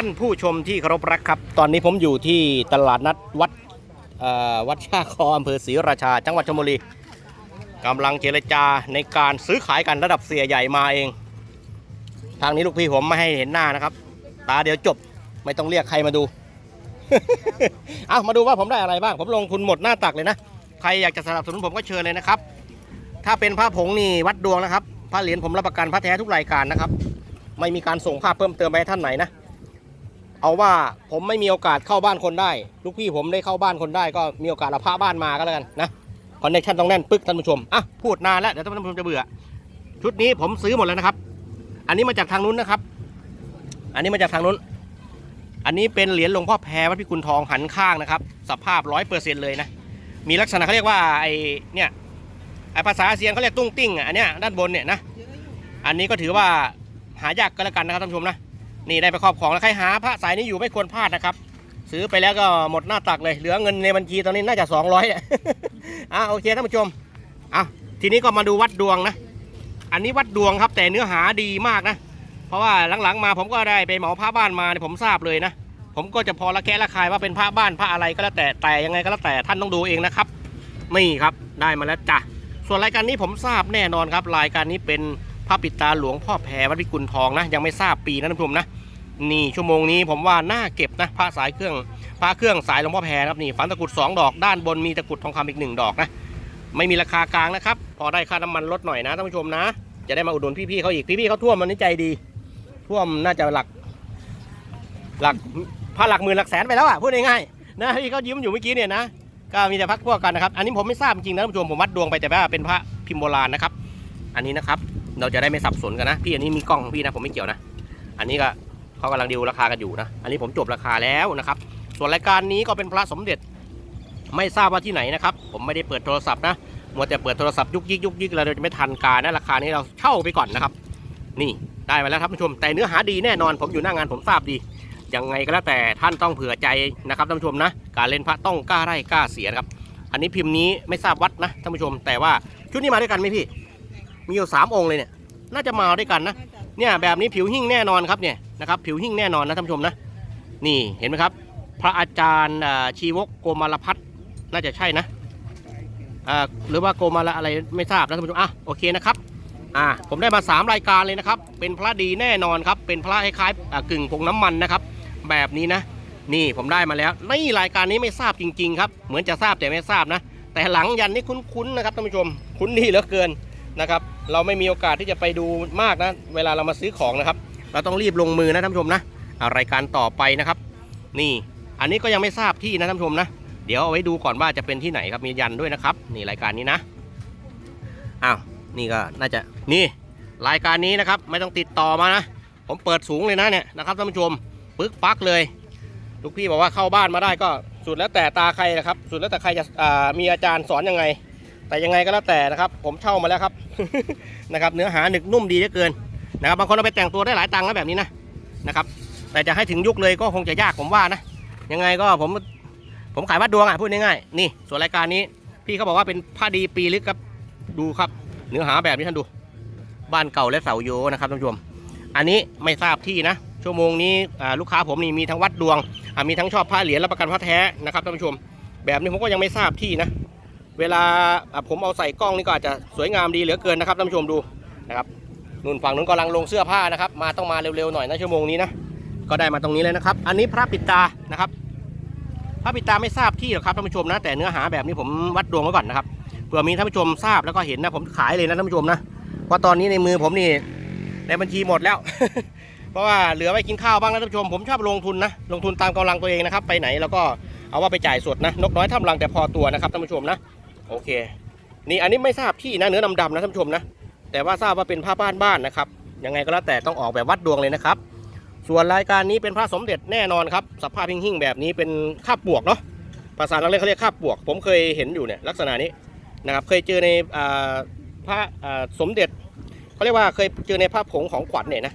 านผู้ชมที่เคารพรักครับ ตอนนี้ผมอยู่ที่ตลาดนัดวัดวัดชาคออำเภอศรีราชา จังหวัดชลบุรีกำลังเจรจาในการซื้อขายกันระดับเสียใหญ่มาเอง ทางนี้ลูกพี่ผมไม่ให้เห็นหน้านะครับ ตาเดี๋ยวจบไม่ต้องเรียกใครมาดู เอามาดูว่าผมได้อะไรบ้าง ผมลงทุนหมดหน้าตักเลยนะ ใครอยากจะสนับสนุนผมก็เชิญเลยนะครับ ถ้าเป็นพระผงนี่วัดดวงนะครับพระเหรียญผมรับประกันพระแท้ทุกรายการนะครับ ไม่มีการส่งภาพเพิ่มเติมไปให้ท่านไหนนะ เอาว่าผมไม่มีโอกาสเข้าบ้านคนได้ ลูกพี่ผมได้เข้าบ้านคนได้ ก็มีโอกาสเอาพระบ้านมาก็แล้วกันนะคอนเนคชั่นต้องแน่นปึ๊กท่านผู้ชมอะพูดนานแล้วเดี๋ยวท่านผู้ชมจะเบื่อ ชุดนี้ผมซื้อหมดแล้วนะครับ อันนี้มาจากทางนู้นนะครับ อันนี้มาจากทางนู้น อันนี้เป็นเหรียญหลวงพ่อแพรวัดพิกุลทองหันข้างนะครับ สภาพร้อยเปอร์เซ็นต์เลยนะ มีลักษณะเขาเรียกว่าไอเนี่ยไอภาษาอาเซียนเขาเรียกตุ้งติ้งอะอันเนี้ยด้านบนเนี่ยนะ อันนี้ก็ถือว่าหายากก็แล้วกันนะครับท่านผู้ชมนะ นี่ได้ไปครอบครองแล้วใครหาพระสายนี้อยู่ไม่ควรพลาดนะครับ ซื้อไปแล้วก็หมดหน้าตักเลย เหลือเงินในบัญชีตอนนี้น่าจะ 200เนี่ยอะโอเคท่านผู้ชมอะทีนี้ก็มาดูวัดดวงนะ อันนี้วัดดวงครับแต่เนื้อหาดีมากนะ เพราะว่าหลังๆมาผมก็ได้ไปเหมาพระบ้านมาเนี่ยผมทราบเลยนะ ผมก็จะพอละแคะละคายว่าเป็นพระบ้านพระอะไรก็แล้วแต่แต่ยังไงก็แล้วแต่ท่านต้องดูเองนะครับนี่ครับได้มาแล้วจ้ะส่วนรายการนี้ผมทราบแน่นอนครับรายการนี้เป็น พระปิดตาหลวงพ่อแพรวัดพิกุลทองนะ ยังไม่ทราบปีนะท่านผู้ชมนะ นี่ชั่วโมงนี้ผมว่าน่าเก็บนะพระสายเครื่องพระเครื่องสายหลวงพ่อแพรครับนี่ฝันตะกรุดสองดอกด้านบนมีตะกรุดทองคำอีกหนึ่งดอกนะ ไม่มีราคากลางนะครับ พอได้ค่าน้ำมันลดหน่อยนะท่านผู้ชมนะ จะได้มาอุดหนุนพี่ๆเขาอีกพี่ๆเขาท่วมมันนี่ใจดี ท่วมน่าจะหลัก หลักพาหลักหมื่นหลักแสนไปแล้วอะพูดง่ายๆนะที่เขายิ้มอยู่เมื่อกี้เนี่ยนะก็มีแต่พักพวกกันนะครับ อันนี้ผมไม่ทราบจริงนะท่านผู้ชมผมวัดดวงไปแต่ว่าเป็นพระพิมพ์โบราณนะครับ อันนี้นะครับ เราจะได้ไม่สับสนกันนะ พี่อันนี้มีกล้องของพี่นะผมไม่เกี่ยวนะ อันนี้ก็เขากำลังดีลราคากันอยู่นะ อันนี้ผมจบราคาแล้วนะครับ ส่วนรายการนี้ก็เป็นพระสมเด็จไม่ทราบว่าที่ไหนนะครับ ผมไม่ได้เปิดโทรศัพท์นะมัวแต่เปิดโทรศัพท์ยุกยิกยุกยิกเราจะไม่ทันการนะราคานี้เราเช่าไปก่อนนะครับ นี่ได้มาแล้วครับท่านผู้ชม แต่เนื้อหาดีแน่นอน ผมอยู่หน้างานผมทราบดียังไงก็แล้วแต่ท่านต้องเผื่อใจนะครับท่านผู้ชมนะการเล่นพระต้องกล้าไร่กล้าเสียนะครับ อันนี้พิมพ์นี้ไม่ทราบวัดนะท่านผู้ชม แต่ว่าชุดนี้มาด้วยกันไหมพี่ มีอยู่สามองค์เลยเนี่ย น่าจะมาด้วยกันนะ เนี่ยแบบนี้ผิวหิ่งแน่นอนครับเนี่ยนะครับผิวหิ่งแน่นอนนะท่านผู้ชมนะ นี่เห็นไหมครับ พระอาจารย์ชีวกโกมารพัฒน่าจะใช่นะอ่าหรือว่าโกมาละอะไรไม่ทราบนะท่านผู้ชมอะโอเคนะครับอ่าผมได้มา 3 รายการเลยนะครับ เป็นพระดีแน่นอนครับ เป็นพระคล้ายๆกึ่งผงน้ำมันนะครับ แบบนี้นะ นี่ผมได้มาแล้วนี่รายการนี้ไม่ทราบจริง ๆ ครับ เหมือนจะทราบแต่ไม่ทราบนะ แต่หลังยันนี่คุ้นๆนะครับท่านผู้ชม คุ้นดีเหลือเกิน นะครับ เราไม่มีโอกาสที่จะไปดูมากนะ เวลาเรามาซื้อของนะครับ เราต้องรีบลงมือนะท่านผู้ชมนะรายการต่อไปนะครับ นี่อันนี้ก็ยังไม่ทราบที่นะท่านผู้ชมนะ เดี๋ยวเอาไว้ดูก่อนว่าจะเป็นที่ไหนครับมียันด้วยนะครับ นี่รายการนี้นะอ้าวนี่ก็น่าจะนี่รายการนี้นะครับ ไม่ต้องติดต่อมานะผมเปิดสูงเลยนะเนี่ยนะครับท่านผู้ชมปึ๊กปักเลยลูกพี่บอกว่าเข้าบ้านมาได้ก็สุดแล้วแต่ตาใครนะครับ สุดแล้วแต่ใครจะมีอาจารย์สอนยังไง แต่ยังไงก็แล้วแต่นะครับ ผมเช่ามาแล้วครับ นะครับเนื้อหาหนึกนุ่มดีเหลือเกินนะครับบางคนเอาไปแต่งตัวได้หลายตังค์แล้วแบบนี้นะนะครับแต่จะให้ถึงยุคเลยก็คงจะยากผมว่านะยังไงก็ผมผมขายวัดดวงอะพูดง่ายๆนี่ส่วนรายการนี้พี่เขาบอกว่าเป็นผ้าดีปีลึกครับดูครับ เนื้อหาแบบนี้ท่านดู บ้านเก่าและเสาโยนะครับท่านผู้ชม อันนี้ไม่ทราบที่นะ ชั่วโมงนี้ลูกค้าผมนี่มีทั้งวัดดวงมีทั้งชอบผ้าเหรียญรับประกันผ้าแท้นะครับท่านผู้ชม แบบนี้ผมก็ยังไม่ทราบที่นะ เวลาผมเอาใส่กล้องนี่ก็อาจจะสวยงามดีเหลือเกินนะครับท่านผู้ชมดูนะครับนู่นฝั่งนู้นกำลังลงเสื้อผ้านะครับ มาต้องมาเร็วๆหน่อยนะชั่วโมงนี้นะก็ได้มาตรงนี้เลยนะครับ อันนี้พระปิดตานะครับ พระปิดตาไม่ทราบที่หรอกครับท่านผู้ชมนะ แต่เนื้อหาแบบนี้ผมวัดดวงไว้ก่อนนะครับเผื่อมีท่านผู้ชมทราบแล้วก็เห็นนะผมขายเลยนะท่านผู้ชมนะเพราะตอนนี้ในมือผมนี่ในบัญชีหมดแล้ว เพราะว่าเหลือไว้กินข้าวบ้างนะท่านผู้ชมผมชอบลงทุนนะลงทุนตามกำลังตัวเองนะครับ ไปไหนแล้วก็เอาว่าไปจ่ายสดนะนกน้อยทำรังแต่พอตัวนะครับท่านผู้ชมนะ โอเค นี่อันนี้ไม่ทราบที่นะเนื้อดำๆนะท่านผู้ชมนะ แต่ว่าทราบว่าเป็นผ้าบ้านบ้านนะครับ ยังไงก็แล้วแต่ต้องออกแบบวัดดวงเลยนะครับ ส่วนรายการนี้เป็นพระสมเด็จแน่นอนครับ สภาพหิ่งๆแบบนี้เป็นคาบปวกเนาะ ภาษาเราเรียกเขาเรียกคาบปวก ผมเคยเห็นอยู่เนี่ยลักษณะนี้นะครับ เคยเจอในอ่าพระสมเด็จเขาเรียกว่าเคยเจอในพระผงของขวัญเนี่ยนะ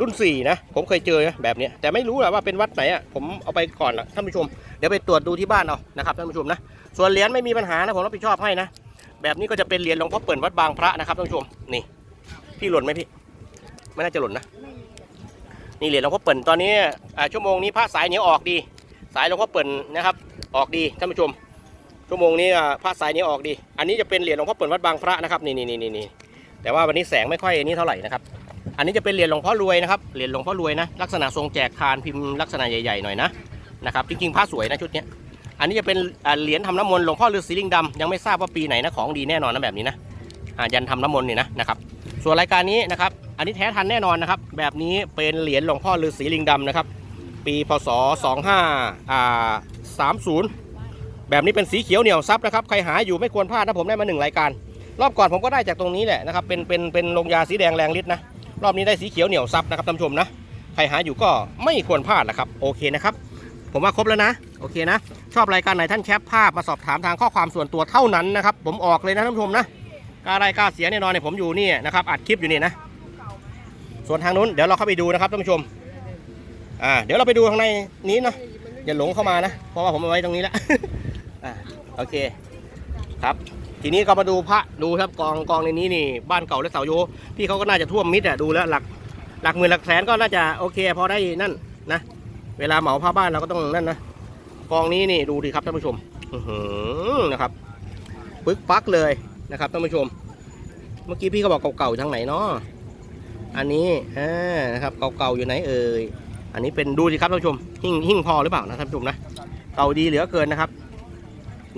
รุ่น4นะผมเคยเจอนะแบบนี้แต่ไม่รู้แหละว่าเป็นวัดไหนอะผมเอาไปก่อนละท่านผู้ชม เดี๋ยวไปตรวจดูที่บ้านเอานะครับท่านผู้ชมนะ ส่วนเหรียญไม่มีปัญหานะผมรับผิดชอบให้นะแบบนี้ก็จะเป็นเหรียญหลวงพ่อเปิ่นวัดบางพระนะครับท่านผู้ชมนี่ พี่หล่นไหมพี่ ไม่น่าจะหล่นนะนี่เหรียญหลวงพ่อเปิ่นตอนนี้ชั่วโมงนี้พระสายเหนียวออกดี สายหลวงพ่อเปิ่นนะครับ ออกดีท่านผู้ชม ชั่วโมงนี้อ่าพระสายเหนี้ออกดี อันนี้จะเป็นเหรียญหลวงพ่อเปิ่นวัดบางพระนะครับนี่นี่นี่นี่แต่ว่าวันนี้แสงไม่ค่อยนี่เท่าไหร่นะครับอันนี้จะเป็นเหรียญหลวงพ่อรวยนะครับเหรียญหลวงพ่อรวยนะลักษณะทรงแจกคานพิมพ์ลักษณะใหญ่ๆหน่อยนะนะครับจริงๆพระสวยนะชุดเนี้ย อันนี้จะเป็นเหรียญทำน้ำมนต์หลวงพ่อฤาษีลิงดำยังไม่ทราบว่าปีไหนนะของดีแน่นอนนะแบบนี้นะยันทำน้ำมนต์นี่นะนะครับส่วนรายการนี้นะครับอันนี้แท้ทันแน่นอนนะครับ แบบนี้เป็นเหรียญหลวงพ่อฤาษีลิงดำนะครับ ปีพศ25อ่า30 แบบนี้เป็นสีเขียวเหนียวซับนะครับใครหาอยู่ไม่ควรพลาดนะผมได้มาหนึ่งรายการ รอบก่อนผมก็ได้จากตรงนี้แหละนะครับเป็นเป็นเป็นลงยาสีแดงแรงฤทธิ์นะรอบนี้ได้สีเขียวเหนียวซับนะครับท่านชมนะใครหาอยู่ก็ไม่ควรพลาดแหละครับโอเคนะครับ ผมว่าครบแล้วนะ โอเคนะ ชอบรายการไหนท่านแคปภาพมาสอบถามทางข้อความส่วนตัวเท่านั้นนะครับ ผมออกเลยนะท่านผู้ชมนะกล้ารายกล้าเสียแน่นอนเนี่ยผมอยู่นี่นะครับอัดคลิปอยู่นี่นะ ส่วนทางนู้นเดี๋ยวเราเข้าไปดูนะครับท่านผู้ชม อ่า เดี๋ยวเราไปดูข้างในนี้เนาะอย่าหลงเข้ามานะ เพราะว่าผมเอาไว้ตรงนี้แล้วอ่าโอเค ครับ ทีนี้ก็มาดูพระดูครับกองกองในนี้นี่บ้านเก่าและเสาโยพี่เขาก็น่าจะท่วมมิดอะดูแล้วหลักหลักหมื่นหลักแสนก็น่าจะโอเค พอได้นั่นนะ เวลาเหมาผ้าบ้านเราก็ต้องนั่นนะกองนี้นี่ดูดิครับท่านผู้ชมนะครับปึกปักเลยนะครับท่านผู้ชม เมื่อกี้พี่เขาบอกเก่าๆทางไหนเนาะอันนี้อ่านะครับเก่าๆอยู่ไหนเอ่ยอันนี้เป็นดูสิครับท่านผู้ชม หิ่งหิ่งพอหรือเปล่านะท่านผู้ชมนะเก่าดีเหลือเกินนะครับ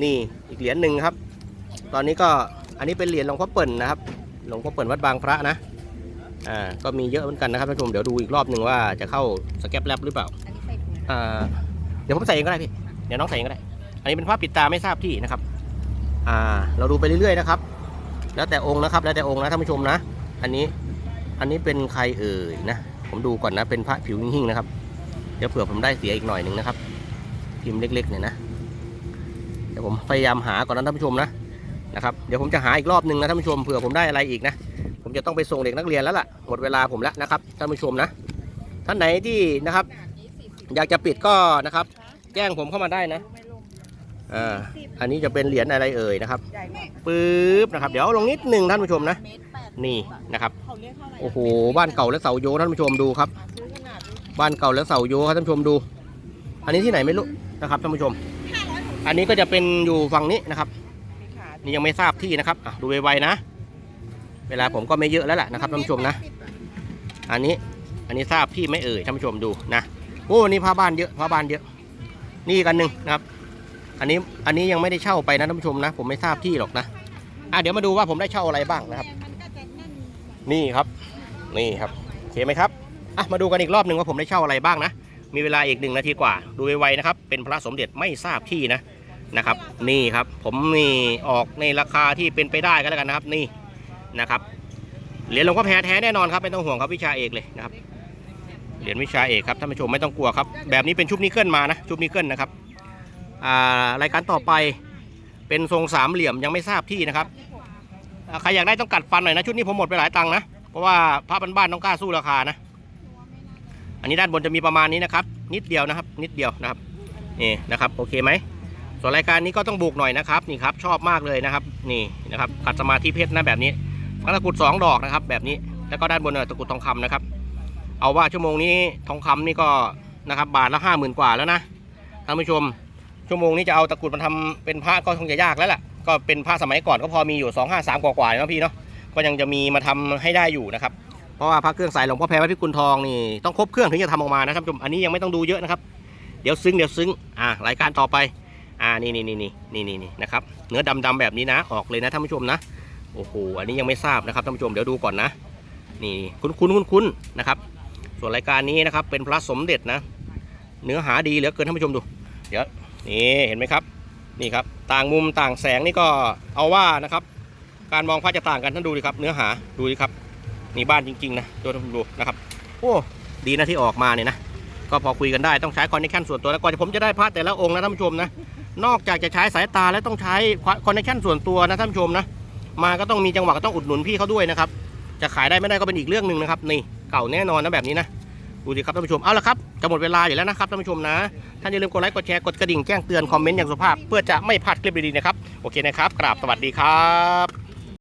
นี่อีกเหรียญหนึ่งครับ ตอนนี้ก็อันนี้เป็นเหรียญหลวงพ่อเปิ่นนะครับ หลวงพ่อเปิ่นวัดบางพระนะอ่าก็มีเยอะเหมือนกันนะครับท่านผู้ชมเดี๋ยวดูอีกรอบหนึ่งว่าจะเข้าสแกปแลบหรือเปล่า อันนี้ใส่ถุงอ่าเดี๋ยวผมใส่เองก็ได้พี่ เดี๋ยวน้องใส่เองก็ได้ อันนี้เป็นผ้าปิดตาไม่ทราบที่นะครับ อ่า เราดูไปเรื่อยๆนะครับ แล้วแต่องค์นะครับ แล้วแต่องค์นะท่านผู้ชมนะ อันนี้ อันนี้เป็นใครเอ่ยนะ ผมดูก่อนนะ เป็นพระผิวหิ่งๆนะครับ เดี๋ยวเผื่อผมได้เสียอีกหน่อยหนึ่งนะครับ พิมพ์เล็กๆเนี่ยนะ เดี๋ยวผมพยายามหาก่อนนะท่านผู้ชมนะ นะครับ เดี๋ยวผมจะหาอีกรอบหนึ่งนะท่านผู้ชม เผื่อผมได้อะไรอีกนะ ผมจะต้องไปส่งเด็กนักเรียนแล้วล่ะ หมดเวลาผมแล้วนะครับท่านผู้ชมนะ ท่านไหนที่นะครับ อยากจะปิดก็นะครับ แจ้งผมเข้ามาได้นะอ่าอันนี้จะเป็นเหรียญอะไรเอ่ยนะครับปึ๊บนะครับ เดี๋ยวลงนิดหนึ่งท่านผู้ชมนะ นี่นะครับโอ้โหบ้านเก่าและเสาโยท่านผู้ชมดูครับ บ้านเก่าและเสาโยครับท่านผู้ชมดู อันนี้ที่ไหนไม่รู้นะครับท่านผู้ชม อันนี้ก็จะเป็นอยู่ฝั่งนี้นะครับนี่ยังไม่ทราบที่นะครับดูไวๆนะ เวลาผมก็ไม่เยอะแล้วแหละนะครับท่านผู้ชมนะ อันนี้อันนี้ทราบที่ไม่เอ่ยท่านผู้ชมดูนะ โอ้นี่ผ้าบ้านเยอะผ้าบ้านเยอะ นี่กันหนึ่งนะครับ อันนี้อันนี้ยังไม่ได้เช่าไปนะท่านผู้ชมนะ ผมไม่ทราบที่หรอกนะอะเดี๋ยวมาดูว่าผมได้เช่าอะไรบ้างนะครับ นี่ครับ นี่ครับโอเคไหมครับอะมาดูกันอีกรอบหนึ่งว่าผมได้เช่าอะไรบ้างนะมีเวลาอีกหนึ่งนาทีกว่า ดูไวๆนะครับ เป็นพระสมเด็จไม่ทราบที่นะนะครับ นี่ครับผมนี่ออกในราคาที่เป็นไปได้ก็แล้วกันนะครับ นี่นะครับเหรียญหลวงพ่อแพ้แท้แน่นอนครับไม่ต้องห่วงครับวิชาเอกเลยนะครับ เหรียญวิชาเอกครับท่านผู้ชมไม่ต้องกลัวครับ แบบนี้เป็นชุบนิกเกิลมานะชุบนิกเกิลนะครับรายการต่อไปเป็นทรงสามเหลี่ยมยังไม่ทราบที่นะครับใครอยากได้ต้องกัดฟันหน่อยนะชุดนี้ผมหมดไปหลายตังค์นะเพราะว่าพระบ้านๆต้องกล้าสู้ราคานะ อันนี้ด้านบนจะมีประมาณนี้นะครับ นิดเดียวนะครับ นิดเดียวนะครับนี่นะครับโอเคไหมส่วนรายการนี้ก็ต้องบุกหน่อยนะครับนี่ครับชอบมากเลยนะครับนี่นะครับขัดสมาธิเพชรนะแบบนี้ตะกรุดสองดอกนะครับ แบบนี้แล้วก็ด้านบนตะกรุดทองคำนะครับ เอาว่าชั่วโมงนี้ทองคำนี่ก็นะครับบาทละห้าหมื่นกว่าแล้วนะท่านผู้ชม ชั่วโมงนี้จะเอาตะกรุดมาทำเป็นพระก็คงจะยากแล้วล่ะก็เป็นพระสมัยก่อนก็พอมีอยู่2 5 3กว่าๆนะพี่เนาะก็ยังจะมีมาทำให้ได้อยู่นะครับเพราะว่าพระเครื่องสายหลวงพ่อแพรวัดพิกุลทองนี่ต้องครบเครื่องถึงจะทำออกมานะท่านผู้ชมอันนี้ยังไม่ต้องดูเยอะนะครับเดี๋ยวซึ้งเดี๋ยวซึ้งอ่ารายการต่อไปอ่านี่นี่นี่นี่นี่นี่นี่นะครับเนื้อดำๆแบบนี้นะออกเลยนะท่านผู้ชมนะโอ้โหอันนี้ยังไม่ทราบนะครับท่านผู้ชมเดี๋ยวดูก่อนนะ นี่คุ้นคุ้นคุ้นคุ้นนะครับ ส่วนรายการนี้นะครับเป็นพระสมเด็จนะ เนื้อหาดีเหลือเกินท่านผู้ชมดู เดี๋ยวนี่เห็นไหมครับนี่ครับต่างมุมต่างแสงนี่ก็เอาว่านะครับ การมองพระจะต่างกันท่านดูดิครับ เนื้อหาดูดิครับนี่บ้านจริงๆนะดูดูนะครับโอ้ดีนะที่ออกมาเนี่ยนะก็พอคุยกันได้ต้องใช้คอนเนคชั่นส่วนตัวแล้วก่อนที่ผมจะได้พระแต่ละองค์นะท่านผู้ชมนะนอกจากจะใช้สายตาแล้วต้องใช้คอนเนคชั่นส่วนตัวนะท่านผู้ชมนะมาก็ต้องมีจังหวะก็ต้องอุดหนุนพี่เขาด้วยนะครับจะขายได้ไม่ได้ก็เป็นอีกเรื่องหนึ่งนะครับนี่ เก่าแน่นอนนะแบบนี้นะดูสิครับท่านผู้ชมเอาละครับจะหมดเวลาอยู่แล้วนะครับท่านผู้ชมนะท่านอย่าลืมกดไลค์กดแชร์กดกระดิ่งแจ้งเตือนคอมเมนต์อย่างสุภาพเพื่อจะไม่พลาดคลิปดีๆนะครับโอเคนะครับกราบสวัสดีครับ